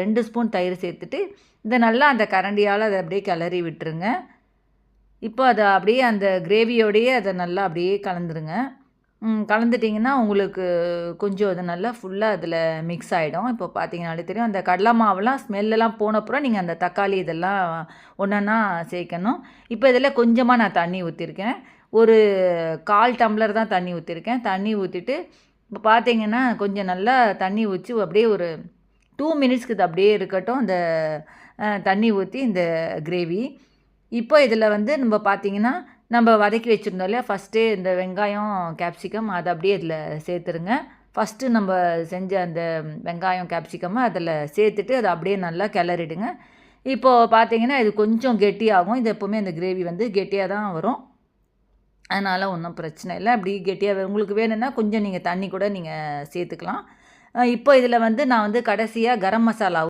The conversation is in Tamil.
ரெண்டு ஸ்பூன் தயிர் சேர்த்துட்டு இதை நல்லா அந்த கரண்டியால் அதை அப்படியே கிளறி விட்டுருங்க. இப்போ அதை அப்படியே அந்த கிரேவியோடையே அதை நல்லா அப்படியே கலந்துருங்க. கலந்துட்டிங்கன்னா உங்களுக்கு கொஞ்சம் அது நல்லா ஃபுல்லாக அதில் மிக்ஸ் ஆகிடும் இப்போ பார்த்தீங்கனாலே தெரியும் அந்த கடலை மாவுலாம் ஸ்மெல்லெல்லாம் போனப்புறம் நீங்கள் அந்த தக்காளி இதெல்லாம் ஒன்றா சேர்க்கணும். இப்போ இதில் கொஞ்சமாக நான் தண்ணி ஊற்றிருக்கேன். ஒரு கால் டம்ளர் தான் தண்ணி ஊற்றிருக்கேன். தண்ணி ஊற்றிட்டு இப்போ பார்த்தீங்கன்னா கொஞ்சம் நல்லா தண்ணி ஊற்றி அப்படியே ஒரு டூ மினிட்ஸ்க்கு இது அப்படியே இருக்கட்டும். அந்த தண்ணி ஊற்றி இந்த கிரேவி இப்போ இதில் வந்து நம்ம பார்த்திங்கன்னா நம்ம வதக்கி வச்சுருந்தோம் இல்லையா? ஃபஸ்ட்டு இந்த வெங்காயம் கேப்சிகம் அதை அப்படியே இதில் சேர்த்துருங்க. ஃபஸ்ட்டு நம்ம செஞ்ச அந்த வெங்காயம் கேப்சிகமாக அதில் சேர்த்துட்டு அதை அப்படியே நல்லா கிளறிடுங்க. இப்போது பார்த்தீங்கன்னா இது கொஞ்சம் கெட்டியாகும். இது எப்போவுமே அந்த கிரேவி வந்து கெட்டியாக தான் வரும். அதனால் ஒன்றும் பிரச்சனை இல்லை. அப்படி கெட்டியாக உங்களுக்கு வேணும்னா கொஞ்சம் நீங்கள் தண்ணி கூட நீங்கள் சேர்த்துக்கலாம். இப்போ இதில் வந்து நான் வந்து கடைசியாக கரம் மசாலா